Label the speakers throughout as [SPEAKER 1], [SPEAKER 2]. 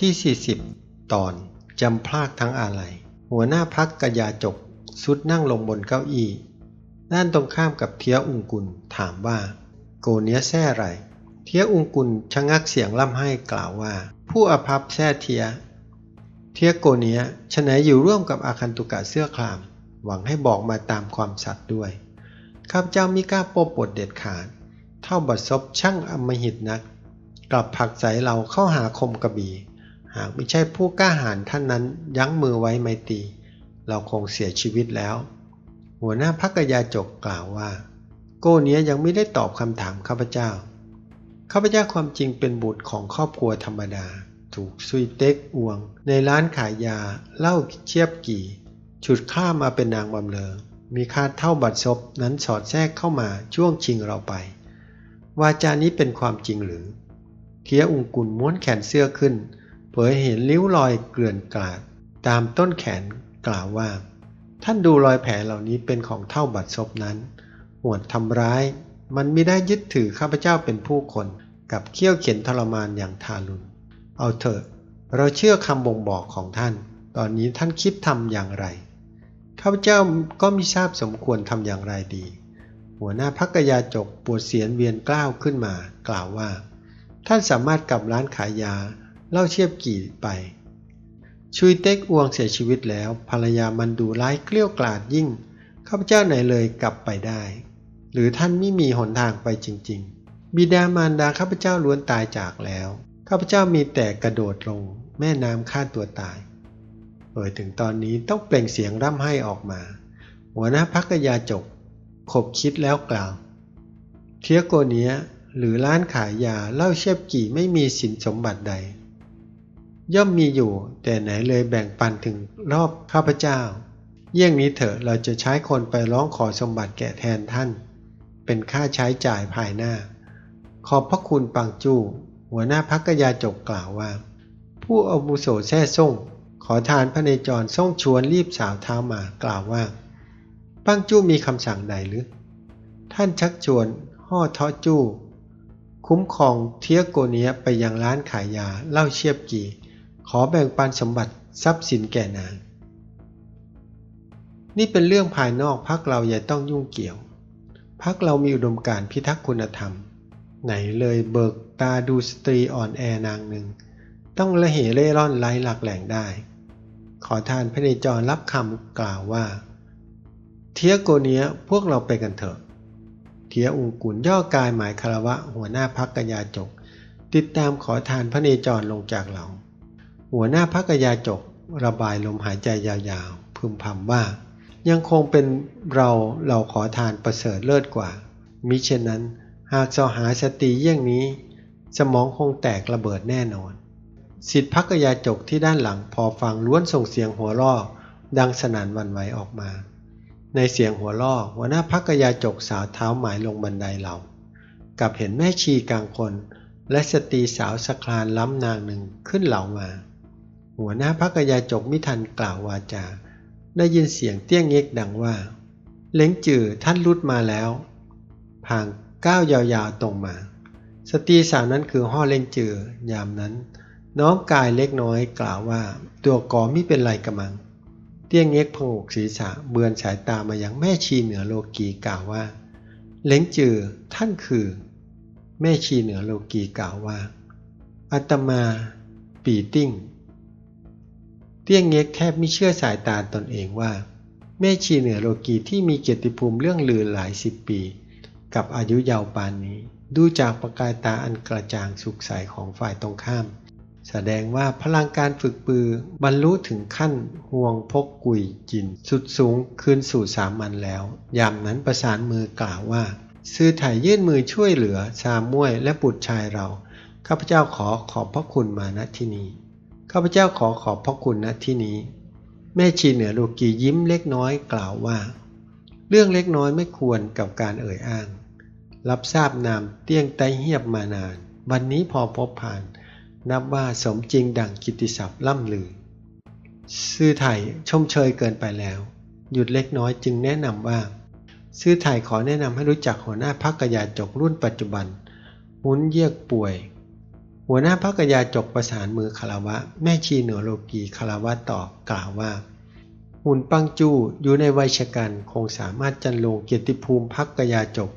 [SPEAKER 1] ที่ 40 ตอนจำพลากทั้งอาลัย หัวหน้าพักกระยาจกสุดนั่งลงบนเก้าอี้ ด้านตรงข้ามกับเทียอุงกุลถามว่า โกเนี้ยแซ่ไร เทียอุงกุลชะงักเสียงล่ำให้กล่าวว่า ผู้อภัพแซ่เทีย เทียโกเนี้ยฉะไหนอยู่ร่วมกับอาคันตุกะเสื้อคลาม หวังให้บอกมาตามความสัตย์ด้วย ข้าพเจ้ามิกล้าโปปดเด็ดขาด เท่าบัดซบช่างอมหิตนัก กลับผักใสเราเข้าหาคมกระบี่ หากไม่ใช่ผู้กล้าหาญท่านนั้นยั้งมือไว้ไม่ตี เราคงเสียชีวิตแล้ว หัวหน้าพักยาจกกล่าวว่า โกเนี้ยยังไม่ได้ตอบคำถามข้าพเจ้า ข้าพเจ้าความจริงเป็นบุตรของครอบครัวธรรมดา ถูกซุยเต็กอวง ในร้านขายยาเหล้าเชียบกี่ ฉุดข้ามาเป็นนางบำเรอมีคาเท่าบัดซบนั้นสอดแทรกเข้ามาช่วงชิงเราไป วาจานี้เป็นความจริงหรือ เทียอุงกุลม้วนแขนเสื้อขึ้น เผยเห็นริ้วรอยเกลื่อนกลาด ตามต้นแขนกล่าวว่า ท่านดูรอยแผลเหล่านี้เป็นของเท่าบัดซบนั้นหวดทำร้าย มันไม่ได้ยึดถือข้าพเจ้าเป็นผู้คน กับเขี้ยวเข็นทรมานอย่างทารุณเอาเถอะ เราเชื่อคำบ่งบอกของท่าน ตอนนี้ท่านคิดทำอย่างไรข้าพเจ้าก็มิทราบสมควรทำอย่างไรดี หัวหน้าพักยาจกปวดเสียนเวียนกล้าวขึ้นมา กล่าวว่า ท่านสามารถกลับร้านขายยา เล่าเชียบกี่ไป ชุยเต็กอวงเสียชีวิตแล้ว ภรรยามันดูร้ายเกลี้ยกล่อดยิ่งข้าพเจ้าไหนเลยกลับไปได้ หรือท่านไม่มีหนทางไปจริง ๆ บิดามารดาข้าพเจ้าล้วนตายจากแล้วข้าพเจ้ามีแต่กระโดดลง แม่น้ำฆ่าตัวตายเอ่ยถึงตอนนี้ต้องเปล่งเสียงร่ำไห้ออกมา หัวหน้าพักยาจก ขบคิดแล้วกล่าว เทียโกเนี้ยหรือร้านขายยาเล้าเชียบกี่ไม่มีสินสมบัติใด ย่อมมีอยู่ แต่ไหนเลยแบ่งปันถึงรอบข้าพเจ้า เยี่ยงนี้เถอะเราจะใช้คนไปร้องขอสมบัติแก่แทนท่าน เป็นค่าใช้จ่ายภายหน้า ขอบพระคุณปังจู้หัวหน้าพักยาจกกล่าวว่า ผู้อาวุโสแท่ส่ง ขอทานพระเนจรส่งชวนรีบสาวเท้ามากล่าวว่า ปังจู้มีคำสั่งใดหรือ ท่านชักชวนห่อเทาะจู้ คุ้มครองเทียโกเนียไปยังร้านขายยาเล้าเชียบกี่ ขอแบ่งปันสมบัติทรัพย์สินแก่นาง นี่เป็นเรื่องภายนอกพักเราอย่าต้องยุ่งเกี่ยว พักเรามีอุดมการณ์พิทักษ์คุณธรรม ไหนเลยเบิกตาดูสตรีอ่อนแอนางหนึ่ง ต้องละเหเร่ร่อนไร้หลักแหล่งได้ ขอทานพระเนจรรับคำกล่าวว่า เทียโกเนียพวกเราไปกันเถอะ เทียอุงกุลย่อกายหมายคารวะหัวหน้าพักกยาจก ติดตามขอทานพระเนจรลงจากเรา หัวหน้าพักกยาจกระบายลมหายใจยาวๆ พึมพำว่า ยังคงเป็นเราเราขอทานประเสริฐเลิศกว่า มิเช่นนั้น หากเสาหาสตรีเยี่ยงนี้ สมองคงแตกระเบิดแน่นอน สิทธิพักกยาจกที่ด้านหลังพอฟังล้วนส่งเสียงหัวเราะดังสนั่นวันไหวออกมา ในเสียงหัวเราะหัวหน้าพักกยาจกสาวเท้าหมายลงบันไดเรากับเห็นแม่ชีกลางคน และสตรีสาวสคลานล้ำนางหนึ่งขึ้นเหล่ามา หัวหน้าพักกยาจกมิทันกล่าววาจา ได้ยินเสียงเตี้ยงเง็กดังว่า เล้งจือท่านรุดมาแล้ว พางก้าวยาวๆตรงมา สตรีสาวนั้นคือห่อเล้งจือยามนั้น น้อมกายเล็กน้อยกล่าวว่า ตัวกอไม่เป็นไรกระมัง เตี้ยงเง็กพงกศีรษะเบือนสายตามายังแม่ชีเหนือโลกีกล่าวว่า เล้งจือท่านคือ แม่ชีเหนือโลกีกล่าวว่าอาตมา ปีติ้ง เตี้ยงเง็กแทบไม่เชื่อสายตาตนเองว่า แม่ชีเหนือโลกีที่มีเกียรติภูมิเรื่องลือหลายสิบปี กับอายุยาวปานนี้ ดูจากประกายตาอันกระจ่างสุขใสของฝ่ายตรงข้าม แสดงว่าพลังการฝึกปือบรรลุถึงขั้นห่วงพกกุยจิน สุดสูงคืนสู่สามัญแล้ว ยามนั้นประสานมือกล่าวว่า ซื้อไถ่ยยื่นมือช่วยเหลือชาม่วยและบุตรชายเราข้าพเจ้าขอขอบพระคุณมาณที่นี้ ข้าพเจ้าขอขอบพระคุณณที่นี้ แม่ชีเหนือโลกียิ้มเล็กน้อยกล่าวว่า เรื่องเล็กน้อยไม่ควรกับการเอ่ยอ้าง รับทราบนามเตี้ยงไตเฮียบมานาน วันนี้พอพบผ่าน นับว่าสมจริงดังกิติศัพท์ล่ำลือ ซื่อไทยชมเชยเกินไปแล้ว หยุดเล็กน้อยจึงแนะนำว่า ซื่อไทยขอแนะนำให้รู้จักหัวหน้าพักกยาจกรุ่นปัจจุบันหุนเยียกป่วย หัวหน้าพระกยาจกประสานมือคารวะ แม่ชีเหนือโลกีคารวะตอบกล่าวว่า หุ่นปังจูอยู่ในวัยชกันคงสามารถจันลงเกียรติภูมิพักกยาจก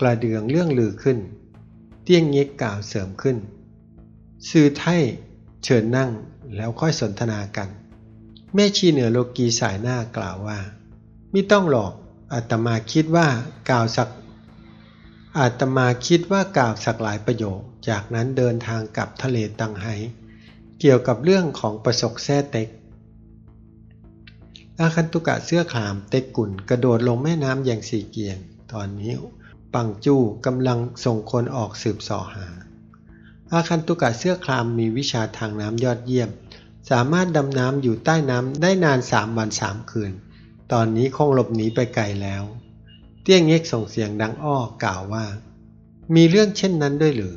[SPEAKER 1] กระเดืองเรื่องลือขึ้น เตี้ยงเง็กกล่าวเสริมขึ้นซื่อไทยเชิญนั่งแล้วค่อยสนทนากัน แม่ชีเหนือโลกีสายหน้ากล่าวว่า ไม่ต้องหรอกอาตมาคิดว่ากล่าวสัก อาตมาคิดว่ากล่าวสักหลายประโยค จากนั้นเดินทางกลับทะเลตังไห้เกี่ยวกับเรื่องของประสกแท้เต็ก อาคันตุกะเสื้อขามเต็กกุ่นกระโดดลงแม่น้ำอย่างสีเกียง ตอนนี้ปังจู้กำลังส่งคนออกสืบสอหา อาคันตุกะเสื้อคลามมีวิชาทางน้ำยอดเยี่ยม สามารถดำน้ำอยู่ใต้น้ำได้นานสามวันสามคืน ตอนนี้คงหลบหนีไปไกลแล้ว เตี้ยงเง็กส่งเสียงดังอ้อกล่าวว่า มีเรื่องเช่นนั้นด้วยหรือ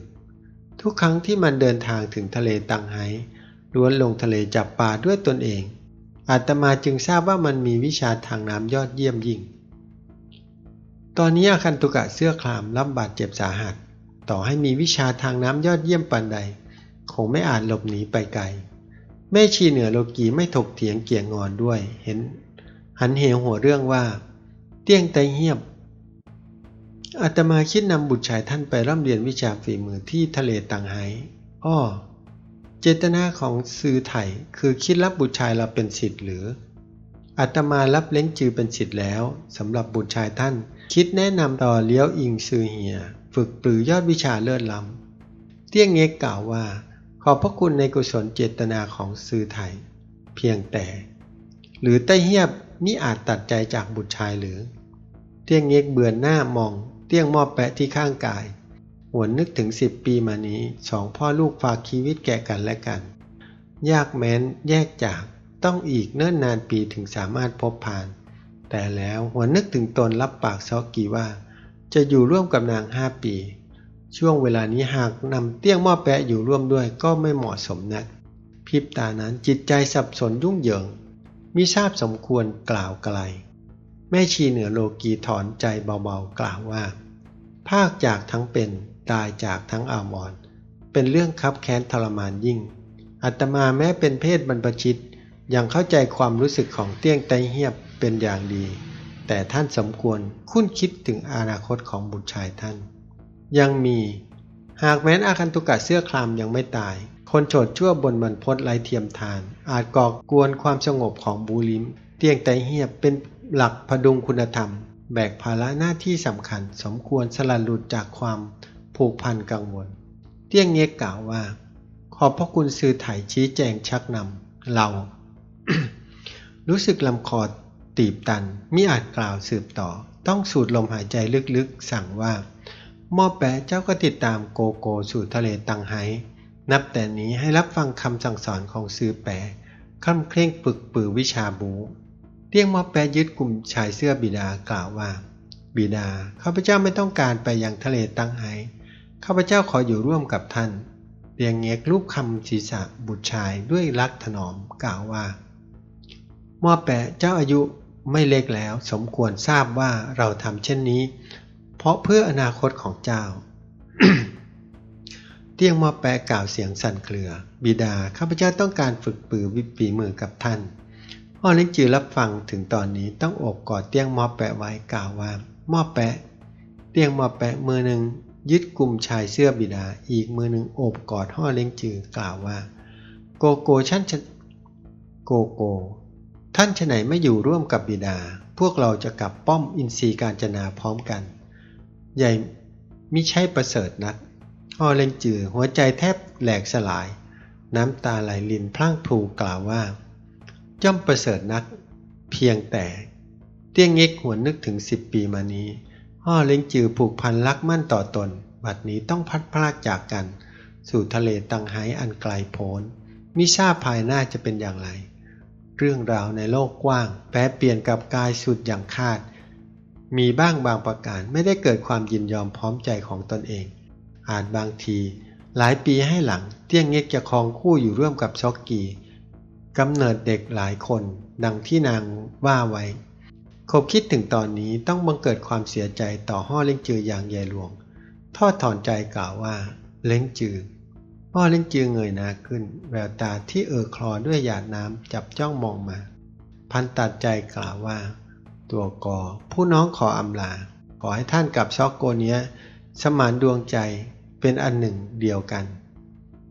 [SPEAKER 1] ทุกครั้งที่มันเดินทางถึงทะเลตังไห้ล้วนลงทะเลจับปลาด้วยตนเอง อาตมาจึงทราบว่ามันมีวิชาทางน้ำยอดเยี่ยมยิ่ง ตอนนี้อาคันตุกะเสื้อคลามรับบาดเจ็บสาหัส ต่อให้มีวิชาทางน้ำยอดเยี่ยมปานใด คงไม่อาจหลบหนีไปไกล แม่ชีเหนือโลกีไม่ถกเถียงเกี่ยงงอนด้วย เห็น หันเหวหัวเรื่องว่า เตี้ยงไตเหียบ อาตมาคิดนำบุตรชายท่านไปร่ำเรียนวิชาฝีมือที่ทะเลตังไห้อ้อเจตนาของซื้อไถ่คือคิดรับบุตรชายเราเป็นสิทธิ์หรืออาตมารับเล้งจือเป็นสิทธิ์แล้วสำหรับบุตรชายท่าน คิดแนะนำต่อเลี้ยวอิงซือเหีย ฝึกปรือยอดวิชาเลิศล้ำเตี้ยงเง็กกล่าวว่า ขอบพระคุณในกุศลเจตนาของซื้อไถ่เพียงแต่ หรือไต้เหียบนี่อาจตัดใจจากบุตรชายหรือ เตี้ยงเง็กเบือนหน้ามอง เตี้ยงมอบแปะที่ข้างกาย หวนนึกถึงสิบปีมานี้สองพ่อลูกฝากชีวิตแก่กันและกัน ยากแม้นแยกจากต้องอีกเนิ่นนานปีถึงสามารถพบผ่าน แต่แล้วหวนนึกถึงตนรับปากซอกกีว่า จะอยู่ร่วมกับนางห้าปี ช่วงเวลานี้หากนำเตี้ยงหม้อแปะอยู่ร่วมด้วยก็ไม่เหมาะสมนักพริบตานั้นจิตใจสับสนยุ่งเหยิงมิทราบสมควรกล่าวไกล แม่ชีเหนือโลกีถอนใจเบาๆกล่าวว่า ภาคจากทั้งเป็นตายจากทั้งอาวรณ์เป็นเรื่องคับแค้นทรมานยิ่ง อัตมาแม้เป็นเพศบรรพชิต ยังเข้าใจความรู้สึกของเตี้ยงไตเฮียบเป็นอย่างดี แต่ท่านสมควรคุ้นคิดถึงอนาคตของบุตรชายท่าน ยังมี หากแม้นอาคันตุกะเสื้อคลามยังไม่ตาย คนโฉดชั่วบนบรรพตไรเทียมทาน อาจก่อกวนความสงบของบูลิมเตียงไตเฮียบเป็น หลักพดุงคุณธรรม แบกภาระหน้าที่สำคัญ สมควรสลัดหลุดจากความผูกพันกังวล เตี้ยงเงยกล่าวว่า ขอบพระคุณซื้อไถชี้แจงชักนำเรา รู้สึกลำคอตีบตันมิอาจกล่าวสืบต่อ ต้องสูดลมหายใจลึกๆ สั่งว่า มอแปะเจ้าก็ติดตามโกโก้สู่ทะเลตังไห้นับแต่นี้ให้รับฟังคำสั่งสอนของซื้อแปะคำเคร่งปึกปือวิชาบู เตี้ยงม้อแปะยึดกลุ่มชายเสื้อบิดากล่าวว่า บิดาข้าพเจ้าไม่ต้องการไปยังทะเลตังไห้ข้าพเจ้าขออยู่ร่วมกับท่านเตียงเงกรูปคำศีรษะบุตรชายด้วยรักถนอมกล่าวว่าม้อแปะเจ้าอายุไม่เล็กแล้ว สมควรทราบว่าเราทำเช่นนี้ เพราะเพื่ออนาคตของเจ้า เตี้ยงมอแปะกล่าวเสียงสั่นเครือ บิดาข้าพเจ้าต้องการฝึกปือวิปีมือกับท่าน พ่อเล็กจือรับฟังถึงตอนนี้ต้องโอบกอดเตียงมอแปะไว้กล่าวว่ามอแปะ เตียงมอแปะมือหนึ่งยึดกลุ่มชายเสื้อบิดา อีกมือหนึ่งโอบกอดห่อเล้งจือกล่าวว่า โกโก้ฉันโกโก้ท่านฉไหนไม่อยู่ร่วมกับบิดา พวกเราจะกลับป้อมอินทรีการจนาพร้อมกัน ใหญ่มิใช่ประเสริฐนักห่อเล้งจือหัวใจแทบแหลกสลาย น้ำตาไหลลินพลั่งพลูกล่าวว่า ย่อมประเสริฐนัก เพียงแต่ เตี้ยงเง็กหวนนึกถึงสิบปีมานี้ห่อเล้งจือผูกพันรักมั่นต่อตน บัดนี้ต้องพัดพลากจากกัน สู่ทะเลตังไห้อันไกลโพ้นมิทราบภายหน้าจะเป็นอย่างไร เรื่องราวในโลกกว้าง แปรเปลี่ยนกับกายสุดอย่างคาด มีบ้างบางประการไม่ได้เกิดความยินยอมพร้อมใจของตนเอง อาจบางที หลายปีให้หลัง เตี้ยงเง็กจะครองคู่อยู่ร่วมกับช็อกกี กำเนิดเด็กหลายคนดังที่นางว่าไว้คบคิดถึงตอนนี้ต้องบังเกิดความเสียใจต่อห่อเล้งจืออย่างใหญ่หลวง ทอดถอนใจกล่าวว่า เล้งจือพ่อเล่นจือเงยหน้าขึ้น แววตาที่เอ่อคลอด้วยหยาดน้ำจับจ้องมองมา พันตัดใจกล่าวว่า ตัวกอผู้น้องขออำลา ขอให้ท่านกับซอกโกเนี้ย สมานดวงใจเป็นอันหนึ่งเดียวกัน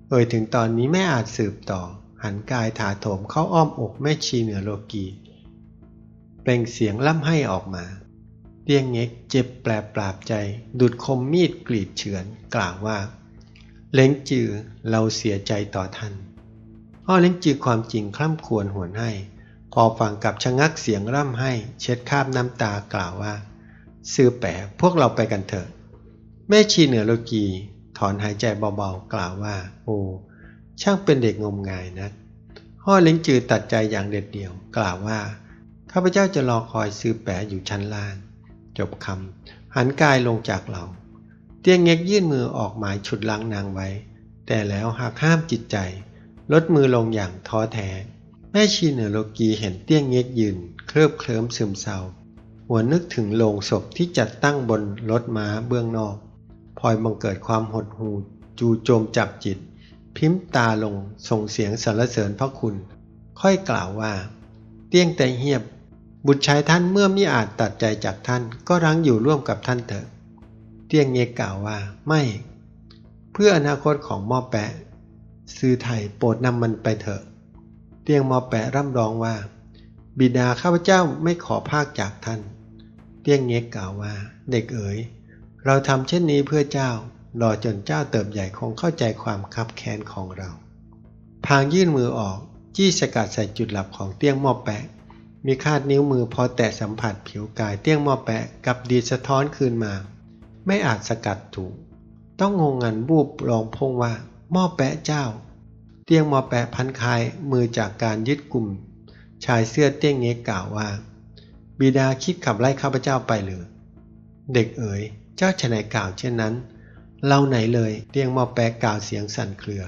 [SPEAKER 1] เอ่ยถึงตอนนี้ไม่อาจสืบต่อ หันกายถาโถมเข้าอ้อมอกแม่ชีเหนือโลกีเปล่งเสียงล่ำให้ออกมาเตียงเง็กเจ็บแปลปราบใจ ดุดคมมีดกรีดเฉือน กล่าวว่า เล้งจือเราเสียใจต่อท่านอ้อเล้งจือความจริงคล่ำควรหวนให้ พอฟังกับชะงักเสียงร่ำให้ เช็ดคาบน้ำตากล่าวว่า ซื้อแปะพวกเราไปกันเถอะ แม่ชีเหนือโลกีถอนหายใจเบาๆ กล่าวว่า โอ้ ช่างเป็นเด็กงมงายนะห่อเล้งจือตัดใจอย่างเด็ดเดี่ยว กล่าวว่าข้าพเจ้าจะรอคอยซื้อแปะอยู่ชั้นล่าง จบคำหันกายลงจากเรา เตียงเง็กยื่นมือออกหมายฉุดลังนางไว้ แต่แล้วหากห้ามจิตใจ ลดมือลงอย่างท้อแท้แม่ชีเหนือโลกีเห็นเตี้ยงเง็กยืน เคลิบเคลิ้มซึมเศร้าหัวนึกถึงโลงศพที่จัดตั้งบนรถม้าเบื้องนอกพลอยบังเกิดความหดหู่จูโจมจับจิต พิมพ์ตาลงส่งเสียงสรรเสริญพระคุณ ค่อยกล่าวว่า เตี้ยงแต่เหียบ บุตรชายท่านเมื่อมิอาจตัดใจจากท่านก็รั้งอยู่ร่วมกับท่านเถอะ เตี้ยงเงกกล่าวว่าไม่ เพื่ออนาคตของมอแปะ ซื้อไทยโปรดนำมันไปเถอะ เตียงมอแปะร่ำร้องว่า บิดาข้าพเจ้าไม่ขอภาคจากท่าน เตี้ยงเงกกล่าวว่า เด็กเอ๋ยเราทำเช่นนี้เพื่อเจ้า รอจนเจ้าเติบใหญ่คงเข้าใจความคับแค้นของเรา พางยื่นมือออก จี้สกัดใส่จุดหลับของเตี้ยงหม้อแปะ มีคาดนิ้วมือพอแตะสัมผัสผิวกายเตี้ยงหม้อแปะกับดีสะท้อนคืนมา ไม่อาจสกัดถูก ต้องงงงันบูบร้องพงว่าหม้อแปะเจ้า เตี้ยงหม้อแปะพันคายมือจากการยึดกลุ่ม ชายเสื้อเตี้ยงเงกกล่าวว่า บิดาคิดขับไล่ข้าพเจ้าไปหรือ เด็กเอ๋ย เจ้าชนายกล่าวเช่นนั้น เราไหนเลยเตียงมอแปะกล่าวเสียงสั่นเครือ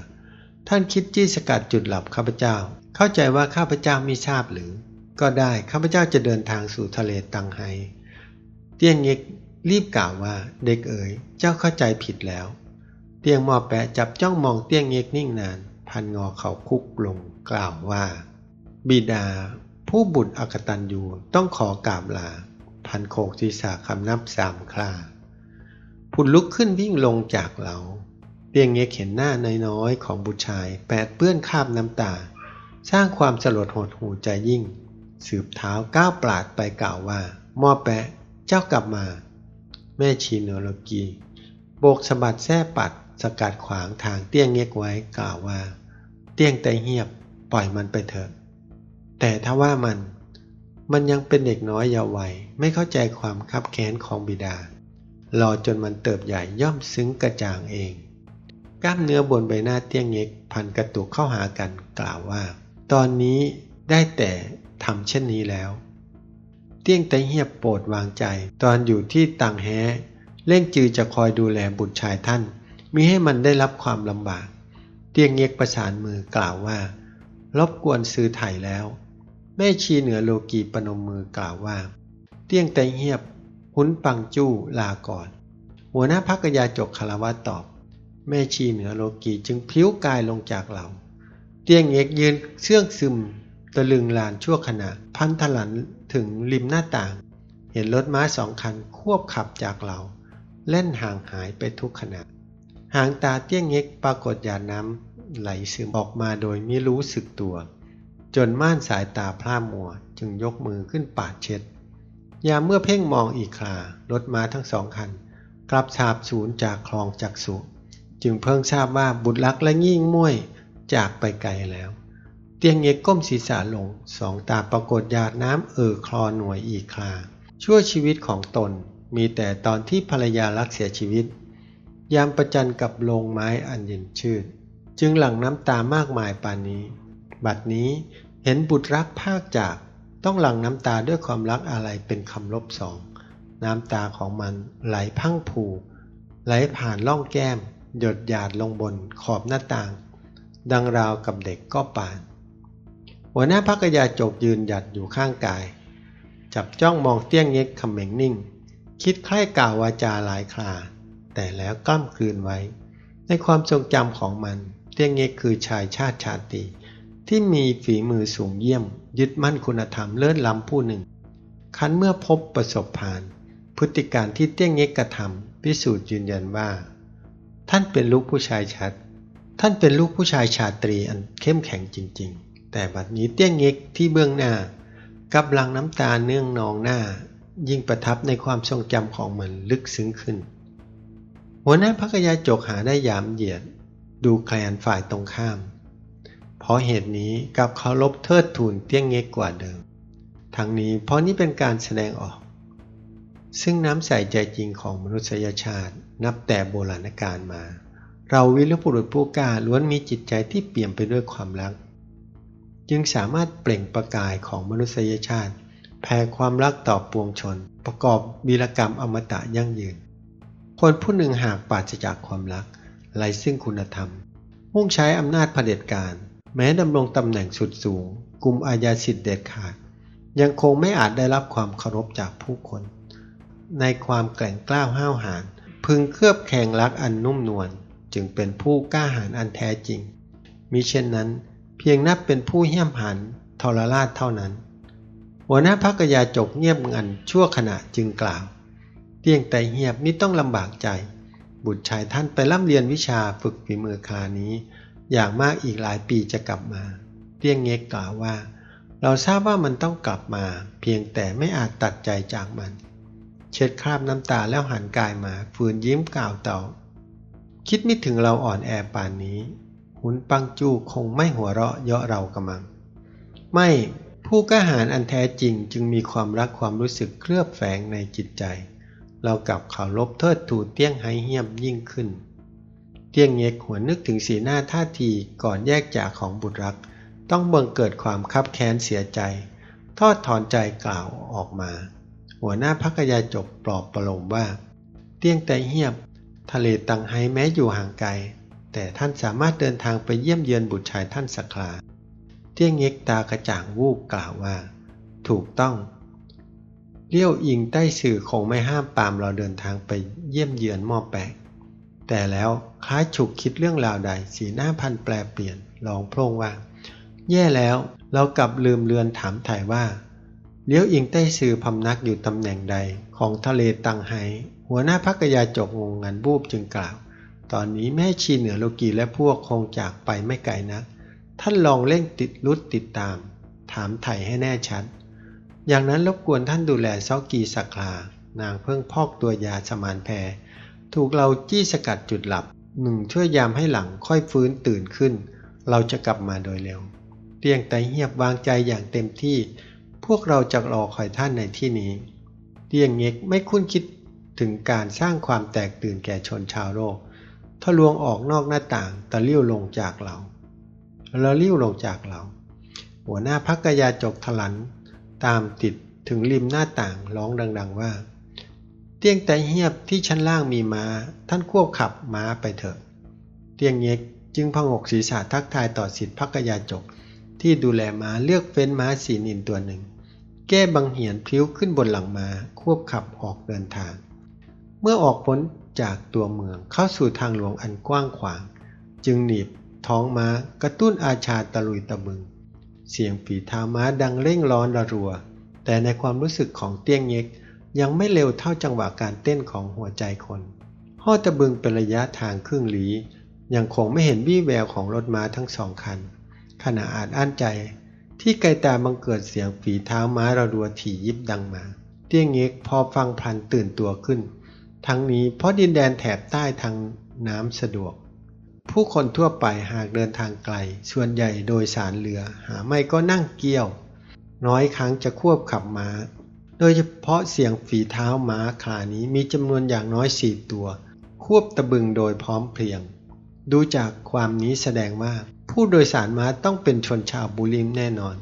[SPEAKER 1] ท่านคิดจี้สกัดจุดหลับข้าพเจ้า เข้าใจว่าข้าพเจ้าไม่ทราบหรือ ก็ได้ข้าพเจ้าจะเดินทางสู่ทะเลตังไฮเตียงเงกรีบกล่าวว่าเด็กเอ๋ยเจ้าเข้าใจผิดแล้ว เตียงมอแปะจับจ้องมองเตียงเงกนิ่งนาน พันงอเขาคุกลงกล่าวว่า บิดา ผู้บุตรอกตันยูต้องขอกราบลา พันโคกศีรษะคำนับสามครา ผุนลุกขึ้นวิ่งลงจากเราเตียงเงกเห็นหน้าน้อยๆของบุตรชายแปดเปื้อนคราบน้ำตา สร้างความสลดหดหูใจยิ่ง สืบเท้าก้าวปราดไปกล่าวว่าหม้อแปะเจ้ากลับมา แม่ชีเนโลกีโบกสะบัดแส้ปัดสกัดขวางทางเตี้ยงเงกไว้กล่าวว่า เตี้ยงแต่เหียบปล่อยมันไปเถอะ แต่ถ้าว่ามัน มันยังเป็นเด็กน้อยเยาว์วัยไม่เข้าใจความคับแค้นของบิดา รอจนมันเติบใหญ่ย่อมซึ้งกระจ่างเอง กล้ามเนื้อบนใบหน้าเตี้ยงเง็กพันกระตุกเข้าหากันกล่าวว่า ตอนนี้ได้แต่ทำเช่นนี้แล้ว เตี้ยงแต่เหียบโปรดวางใจ ตอนอยู่ที่ตังแฮเล่งจือจะคอยดูแลบุตรชายท่าน มิให้มันได้รับความลำบาก เตี้ยงเง็กประสานมือกล่าวว่า รบกวนซื้อไถ่แล้ว แม่ชีเหนือโลกีปนมมือกล่าวว่า เตี้ยงแต่เหียบ หุนปังจู้ลาก่อน หัวหน้าพักยาจกคารวะตอบ แม่ชีเหนือโลกีจึงพิ้วกายลงจากเราเตี้ยงเอกยืนเชื่องซึม ตะลึงลานชั่วขณะ พันถลันถึงริมหน้าต่าง เห็นรถม้าสองคันควบขับจากเราเล่นห่างหายไปทุกขณะ หางตาเตี้ยงเอกปรากฏหยาน้ำไหลซึมออกมาโดยไม่รู้สึกตัว จนม่านสายตาพร่ามัวจึงยกมือขึ้นปาดเช็ด ยามเมื่อเพ่งมองอีกครารถมาทั้งสองคัน กลับฉาบสูญจากคลองจักสุ จึงเพิ่งทราบว่าบุตรลักและยิ่งม่วยจากไปไกลแล้ว เตียงเอกก้มศีรษะลงสองตาปรากฏหยาดน้ำเอ่อคลอหน่วยอีกคราชั่วชีวิตของตนมีแต่ตอนที่ภรรยารักเสียชีวิต ยามประจันกับโลงไม้อันเย็นชื่นจึงหลั่งน้ำตามากมายปานนี้ บัดนี้เห็นบุตรรักภาคจาก ต้องหลั่งน้ำตาด้วยความรักอะไรเป็นคำลบสอง น้ำตาของมันไหลพังผูไหลผ่านล่องแก้ม หยดหยาดลงบนขอบหน้าต่าง ดังราวกับเด็กก็ปาน หัวหน้าพักยาจกยืนหยัดอยู่ข้างกาย จับจ้องมองเตี้ยงเง็กคำเหม่งนิ่ง คิดใคร่กล่าววาจาหลายคราแต่แล้วกล้ำกลืนไว้ ในความทรงจำของมัน เตี้ยงเง็กคือชายชาติชาติ ที่มีฝีมือสูงเยี่ยม ยึดมั่นคุณธรรมเลิศล้ำผู้หนึ่ง คันเมื่อพบประสบผ่าน พฤติการที่เตี้ยงเง็กกระทำพิสูจน์ยืนยันว่า ท่านเป็นลูกผู้ชายชัด ท่านเป็นลูกผู้ชายชาตรีอันเข้มแข็งจริง ๆ แต่บัดนี้เตี้ยงเง็กที่เบื้องหน้ากับลังน้ำตาเนื่องนองหน้า ยิ่งประทับในความทรงจำของมันลึกซึ้งขึ้น หัวหน้าพักยาจกหาได้ยามเหยียด ดูแคลนฝ่ายตรงข้าม เพราะเหตุนี้กับเขาลบเทิดทูนเตี้ยงเง็กกว่าเดิม ทั้งนี้เพราะนี่เป็นการแสดงออก ซึ่งน้ำใสใจจริงของมนุษยชาตินับแต่โบราณกาลมา เราวิรบุรุษผู้กล้าล้วนมีจิตใจที่เปี่ยมไปด้วยความรัก จึงสามารถเปล่งประกายของมนุษยชาติแผ่ความรักต่อปวงชน ประกอบวีรกรรมอมตะยั่งยืน คนผู้หนึ่งหากปราศจากความรักไร้ซึ่งคุณธรรม มุ่งใช้อำนาจเผด็จการ แม้ดำรงตำแหน่งสุดสูง กลุ่มอาญาสิทธิเด็ดขาด ยังคงไม่อาจได้รับความเคารพจากผู้คน ในความแกร่งกล้าวห้าวหาญพึงเคลือบแข่งรักอันนุ่มนวลจึงเป็นผู้กล้าหาญอันแท้จริงมิเช่นนั้น เพียงนับเป็นผู้เหี้ยมหันทรราชเท่านั้น หัวหน้าพักยาจกเงียบงันชั่วขณะจึงกล่าว เตียงแต่เหียบนี่ต้องลำบากใจ บุตรชายท่านไปร่ำเรียนวิชาฝึกฝีมือคานี้ อย่างมากอีกหลายปีจะกลับมา เตียงเง็กกล่าวว่า เราทราบว่ามันต้องกลับมา เพียงแต่ไม่อาจตัดใจจากมัน เช็ดคราบน้ำตาแล้วหันกายมาฝืนยิ้มกล่าวต่อคิดไม่ถึงเราอ่อนแอป่านนี้ หุนปังจูคงไม่หัวเราะเยาะเรากำมัง ไม่ผู้กหาญอันแท้จริงจึงมีความรักความรู้สึกเคลือบแฝงในจิตใจ เรากับเขาลบเทิดทูเตี้ยงไฮเฮียมยิ่งขึ้น เตี้ยงเง็กหัวนึกถึงสีหน้าท่าทีก่อนแยกจากของบุตรรัก ต้องเบิงเกิดความคับแค้นเสียใจ ทอดถอนใจกล่าวออกมา หัวหน้าพักยาจบปลอบประโลมว่า เตี้ยงแต่เฮียบ ทะเลตังไฮแม้อยู่ห่างไกล แต่ท่านสามารถเดินทางไปเยี่ยมเยือนบุตรชายท่านสักลาเตี้ยงเง็กตากระจ่างวูบกล่าวว่า ถูกต้องเลี้ยวอิงใต้สื่อคงไม่ห้ามปามเราเดินทางไปเยี่ยมเยือนมอแปก แต่แล้วคล้ายฉุกคิดเรื่องราวใดสีหน้าพันแปลเปลี่ยนลองโพร่งว่า แย่แล้วเรากลับลืมเลือนถามถ่ายว่าเลี้ยวอิงใต้สื่อพำนักอยู่ตำแหน่งใดของทะเลตังไฮหัวหน้าพักยาจกงงงันบูบจึงกล่าว ตอนนี้แม่ชีเหนือโลกีและพวกคงจากไปไม่ไกลนัก ท่านลองเร่งติดรุดติดตาม ถามไถ่ให้แน่ชัด อย่างนั้นรบกวนท่านดูแลเซากีสักลานางเพิ่งพอกตัวยาสมานแพร ถูกเราจี้สกัดจุดหลับหนึ่งช่วยยามให้หลังค่อยฟื้นตื่นขึ้น เราจะกลับมาโดยเร็วเตียงแต่เหียบวางใจอย่างเต็มที่ พวกเราจะรอคอยท่านในที่นี้เตียงเง็กไม่คุ้นคิดถึงการสร้างความแตกตื่นแก่ชนชาวโลกทะลวงออกนอกหน้าต่างตะลิ้วลงจากเราแล้วลิ้วลงจากเรา หัวหน้าพักกยาจกทลัน ตามติดถึงริมหน้าต่างร้องดัง ๆว่า เตียงแต่เหียบที่ชั้นล่างมีมา้า ท่านควบขับม้าไปเถอะ เตียงเง็กจึงพงกศีรษะทักทายต่อสิทธิพักยาจก ที่ดูแลม้าเลือกเฟ้นม้าสีนินตัวหนึ่ง แก้บังเหียนพลิ้วขึ้นบนหลังมา้าควบขับออกเดินทาง เมื่อออกพ้นจากตัวเมืองเข้าสู่ทางหลวงอันกว้างขวาง จึงหนีบท้องม้ากระตุ้นอาชาตะลุยตะบึง เสียงฝีเท้าม้าดังเร่งร้อนระรัว แต่ในความรู้สึกของเตี้ยงเง็ก ยังไม่เร็วเท่าจังหวะการเต้นของหัวใจคนห่อตะบึงเป็นระยะทางครึ่งลี้ยังคงไม่เห็นวี่แววของรถม้าทั้งสองคัน ขณะอาจอั้นใจ ที่ไกลตาบังเกิดเสียงฝีเท้าม้าระรัวถี่ยิบดังมา เตี้ยงเง็กพอฟังพลันตื่นตัวขึ้น ทั้งนี้เพราะดินแดนแถบใต้ทางน้ำสะดวก ผู้คนทั่วไปหากเดินทางไกล ส่วนใหญ่โดยสารเรือหาไม่ก็นั่งเกี้ยว น้อยครั้งจะควบขับมา้า โดยเฉพาะเสียงฝีเท้าม้าคลานี้มีจำนวนอย่างน้อยสี่ตัว ควบตะบึงโดยพร้อมเพรียง ดูจากความนี้แสดงว่า ผู้โดยสารม้าต้องเป็นชนชาวบุริมแน่นอน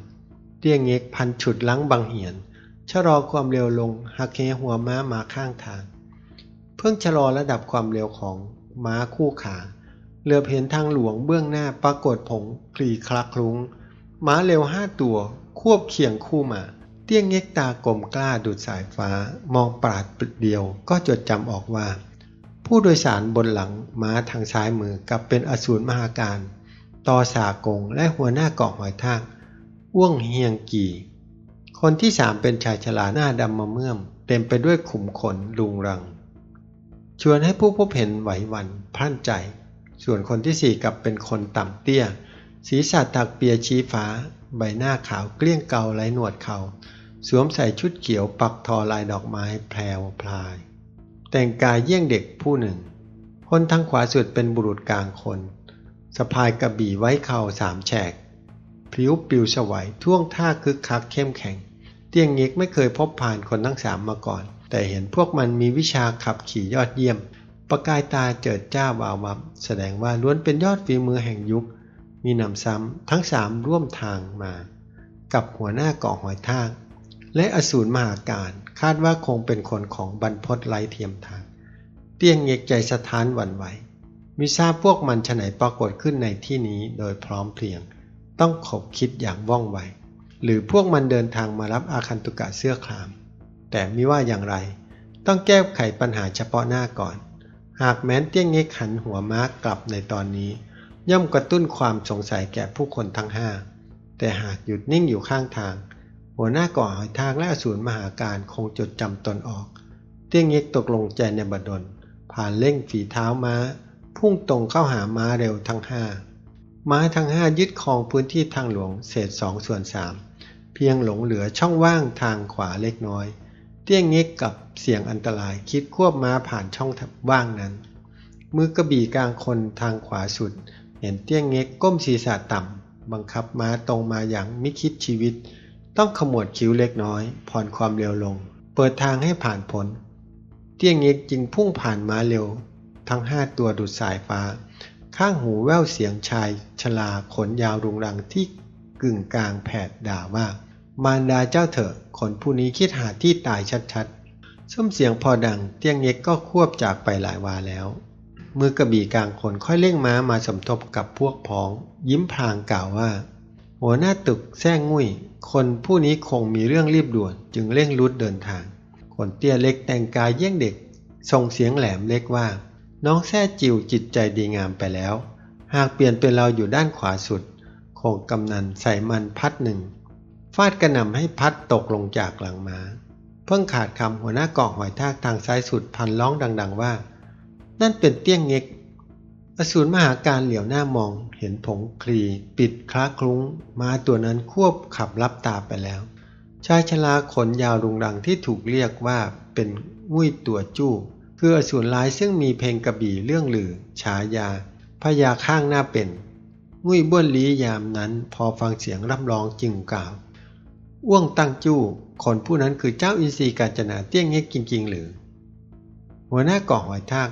[SPEAKER 1] เตี้ยงเง็กพันฉุดลังบังเหียน ชะลอความเร็วลงหักเหหัวม้ามาข้างทาง เพิ่งชะลอระดับความเร็วของม้าคู่ขาเรือเห็นทางหลวงเบื้องหน้าปรากฏผงคลีคลักคลุ้ง ม้าเร็วห้าตัว ควบเคียงคู่มา ตี้ยงเง็กตากลมกล้าดูดสายฟ้ามองปราดเดียวก็จดจำออกว่า ผู้โดยสารบนหลังม้าทางซ้ายมือกับเป็นอสูรมหาการตอสากงและหัวหน้าเกาะหอยทากอ้วงเฮียงกีคนที่สามเป็นชายชราหน้าดำมะเมื่อม เต็มไปด้วยขุมขนลุงรัง ชวนให้ผู้พบเห็นไหววันพลั่นใจ ส่วนคนที่สี่กลับเป็นคนต่ำเตี้ย ศีรษะตักเปียชี้ฟ้า ใบหน้าขาวเกลี้ยงเกาไร้หนวดเขา สวมใส่ชุดเขียวปักทอลายดอกไม้แพรวพลาย แต่งกายเยี่ยงเด็กผู้หนึ่ง คนทางขวาสุดเป็นบุรุษกลางคนสะพายกระบี่ไว้เข่าสามแฉกพริ้วปิวสวัยท่วงท่าคึกคักเข้มแข็ง เตียงเงกไม่เคยพบผ่านคนทั้งสามมาก่อน แต่เห็นพวกมันมีวิชาขับขี่ยอดเยี่ยม ประกายตาเจิดจ้าวาววับ แสดงว่าล้วนเป็นยอดฝีมือแห่งยุค มีนำซ้ำทั้งสามร่วมทางมา กับหัวหน้าเกาะหอยทาก และอสูรมหาการคาดว่าคงเป็นคนของบรรพตไร้เทียมทางเตี้ยงเงกใจสะท้านหวั่นไหวมิทราบพวกมันฉไหนปรากฏขึ้นในที่นี้โดยพร้อมเพรียง ต้องขบคิดอย่างว่องไว หรือพวกมันเดินทางมารับอาคันตุกะเสื้อคลาม แต่มิว่าอย่างไร ต้องแก้ไขปัญหาเฉพาะหน้าก่อน หากแม้นเตี้ยงเง็กหันหัวม้ากลับในตอนนี้ ย่อมกระตุ้นความสงสัยแก่ผู้คนทั้งห้าแต่หากหยุดนิ่งอยู่ข้างทาง หัวหน้าก่อหอยทางและอสูรมหาการคงจดจำตนออก เตี้ยงเง็กตกลงใจในบดลผ่านเล่งฝีเท้าม้า พุ่งตรงเข้าหาม้าเร็วทั้งห้าม้าทั้งห้ายึดครองพื้นที่ทางหลวงเศษสองส่วนสามเพียงหลงเหลือช่องว่างทางขวาเล็กน้อย เตี้ยงเง็กกับเสียงอันตรายคิดควบม้าผ่านช่องว่างนั้น มือกระบี่กลางคนทางขวาสุด เห็นเตี้ยงเง็กก้มศีรษะต่ำบังคับม้าตรงมาอย่างไม่คิดชีวิต ต้องขมวดคิ้วเล็กน้อย ผ่อนความเร็วลง เปิดทางให้ผ่านพ้นเตี้ยงเง็กจึงพุ่งผ่านม้าเร็ว ทั้งห้าตัวดุดสายฟ้า ข้างหูแว่วเสียงชาย ชลาขนยาวรุงรังที่กึ่งกลางแผดด่าว่า มารดาเจ้าเถอะคนผู้นี้คิดหาที่ตายชัดๆส้มเสียงพอดังเตี้ยงเย็กก็ควบจากไปหลายวาแล้วมือกระบี่กลางคนค่อยเร่งม้ามาสมทบกับพวกพ้อง ยิ้มพลางกล่าวว่า หัวหน้าตึกแซ่งงุ่ย คนผู้นี้คงมีเรื่องรีบด่วน จึงเร่งรุดเดินทาง คนเตี้ยเล็กแต่งกายเยี่ยงเด็ก ส่งเสียงแหลมเล็กว่า น้องแท้จิวจิตใจดีงามไปแล้ว หากเปลี่ยนเป็นเราอยู่ด้านขวาสุด คงกำนันใส่มันพัดหนึ่ง ฟาดกระหน่ำให้พัดตกลงจากหลังมา้า เพิ่งขาดคำหัวหน้าเกาะหอยทากทางซ้ายสุดพันร้องดัง ๆ ว่า นั่นเป็นเตี้ยงเง็ก อสูรมหาการเหลียวหน้ามองเห็นผงคลีปิดคล้าคลุ้งมาตัวนั้นควบขับรับตาไปแล้ว ชายชราขนยาวรุงรังที่ถูกเรียกว่าเป็นงุ้ยตัวจู้คืออสูรร้ายซึ่งมีเพลงกระบี่เรื่องลือฉายาพญาข้างหน้าเป็นงุ้ยบ้วนลี้ยามนั้นพอฟังเสียงรับร้องจึงกล่าว อ้วงตั้งจู้คนผู้นั้นคือเจ้าอินทรีกาญจนาเตี้ยงเง็กจริงๆหรือ หัวหน้าเกาะหอยทาก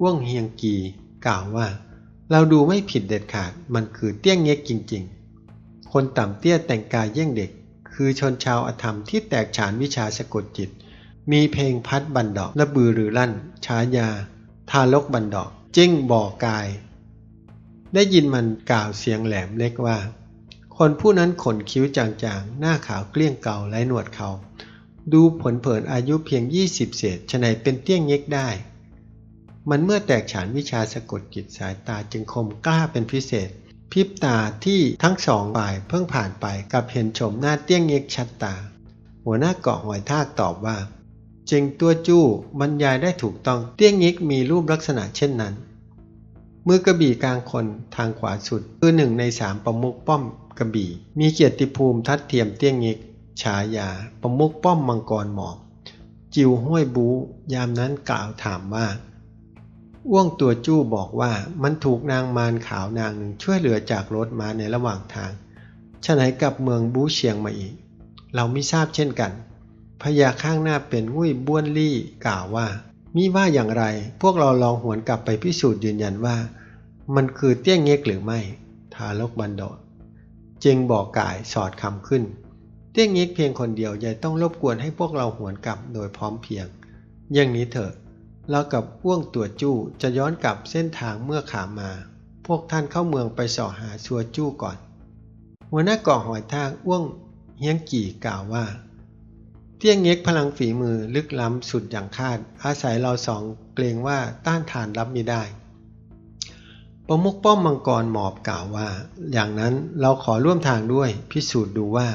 [SPEAKER 1] อ้วงเฮียงกี กล่าวว่า เราดูไม่ผิดเด็ดขาดมันคือเตี้ยงเง็กจริงๆ คนต่ำเตี้ยแต่งกายเยี่ยงเด็ก คือชนชาวอธรรมที่แตกฉานวิชาสะกดจิต มีเพลงพัดบันดอกและบือหรือลั่นฉายา ทารกบันดอกจิ้งบ่อกาย ได้ยินมันกล่าวเสียงแหลมเล็กว่า คนผู้นั้นขนคิ้วจางๆ หน้าขาวเกลี้ยงเก่าไร้หนวดเขา ดูผลเผินอายุเพียงยี่สิบเศษฉนัยเป็นเตี้ยงเย็กได้ มันเมื่อแตกฉานวิชาสะกดจิตสายตาจึงคมกล้าเป็นพิเศษพริบตาที่ทั้งสองฝ่ายเพิ่งผ่านไปกับเห็นชมหน้าเตี้ยงเย็กชัดตา หัวหน้าเกาะหอยทากตอบว่าเจงตัวจู้บรรยายได้ถูกต้องเตี้ยงยิกมีรูปลักษณะเช่นนั้นมือกระบี่กลางคนทางขวาสุดคือหนึ่งในสามประมุกป้อมกระบี่ มีเกียรติภูมิทัดเทียมเตี้ยงยิกฉายา ประมุกป้อมมังกรหมอกจิวห้วยบูยามนั้นกล่าวถามว่า อ้วงตัวจู้บอกว่ามันถูกนางมารขาวนางหนึ่งช่วยเหลือจากรถมาในระหว่างทางฉะไหนกลับเมืองบูเชียงมาอีก เราไม่ทราบเช่นกันพญาข้างหน้าเป็นงุ้ยบ้วนลี่กล่าวว่า มิว่าอย่างไร พวกเราลองหวนกลับไปพิสูจน์ยืนยันว่า มันคือเตี้ยงเง็กหรือไม่ ทารกบันโดดเจงบอกกายสอดคำขึ้น เตี้ยงเง็กเพียงคนเดียวใหญ่ต้องรบกวนให้พวกเราหวนกลับโดยพร้อมเพียง อย่างนี้เถอะ เรากับอ้วงตัวจู้จะย้อนกลับเส้นทางเมื่อขามา พวกท่านเข้าเมืองไปสอหาชัวจู้ก่อน หัวหน้ากาะหอยทากอ้วงเฮียงกี่กล่าวว่าเตี้ยงเง็กพลังฝีมือลึกล้ำสุดอย่างคาด อาศัยเราสองเกรงว่าต้านทานรับไม่ได้ประมุกป้อมมังกรหมอบกล่าวว่า อย่างนั้นเราขอร่วมทางด้วยพิสูจน์ดูว่า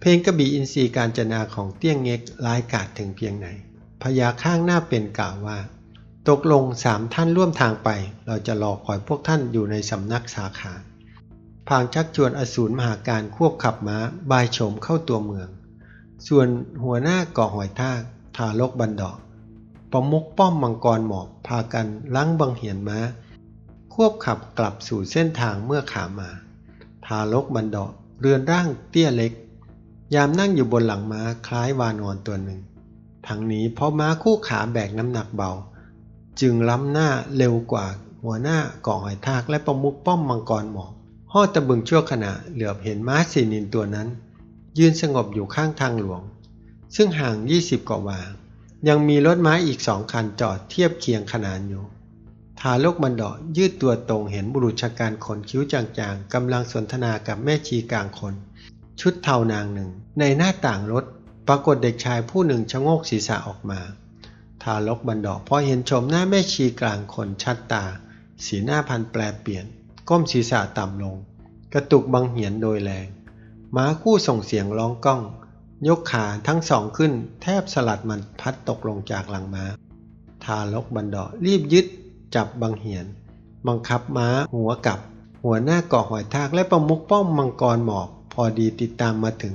[SPEAKER 1] เพลงกระบี่อินทรีการจนาของเตี้ยงเง็กร้ายกาจถึงเพียงไหน พญาข้างหน้าเป็นกล่าวว่า ตกลงสามท่านร่วมทางไป เราจะรอคอยพวกท่านอยู่ในสำนักสาขาพางชักชวนอสูรมหาการควบขับม้าบายโฉมเข้าตัวเมือง ส่วนหัวหน้าก่อหอยทากทารกบันดอกประมุกป้อมมังกรหมอบพากันล้างบังเหียนม้า ควบขับกลับสู่เส้นทางเมื่อขามา ทารกบันดอกเรือนร่างเตี้ยเล็ก ยามนั่งอยู่บนหลังม้าคล้ายวานอนตัวหนึ่ง ทั้งนี้เพราะม้าคู่ขาแบกน้ำหนักเบา จึงล้ำหน้าเร็วกว่าหัวหน้าก่อหอยทากและประมุกป้อมมังกรหมอบห่อตะบึงชั่วขณะเหลือบเห็นม้าสีนินตัวนั้น ยืนสงบอยู่ข้างทางหลวง ซึ่งห่าง 20 กว่าวา ยังมีรถม้าอีกสองคันจอดเทียบเคียงขนานอยู่ทารกบันดาะยืดตัวตรงเห็นบุรุษชะการขนคิ้วจางๆกำลังสนทนากับแม่ชีกลางคน ชุดเทานางหนึ่ง ในหน้าต่างรถ ปรากฏเด็กชายผู้หนึ่งชะโงกศีรษะออกมา ทารกบันดาะพอเห็นชมหน้าแม่ชีกลางคนชัดตา สีหน้าพันแปลเปลี่ยน ก้มศีรษะต่ำลง กระตุกบังเหียนโดยแรงม้าคู่ส่งเสียงร้องก้อง ยกขาทั้งสองขึ้น แทบสลัดมันพัดตกลงจากหลังม้า ทารกบันดาะรีบยึด จับบังเหียน บังคับม้าหัวกลับ หัวหน้าเกาะหอยทากและประมุกป้อมมังกรหมอบ พอดีติดตามมาถึง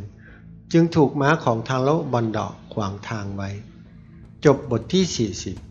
[SPEAKER 1] จึงถูกม้าของทารกบันดาะขวางทางไว้ จบบทที่ 40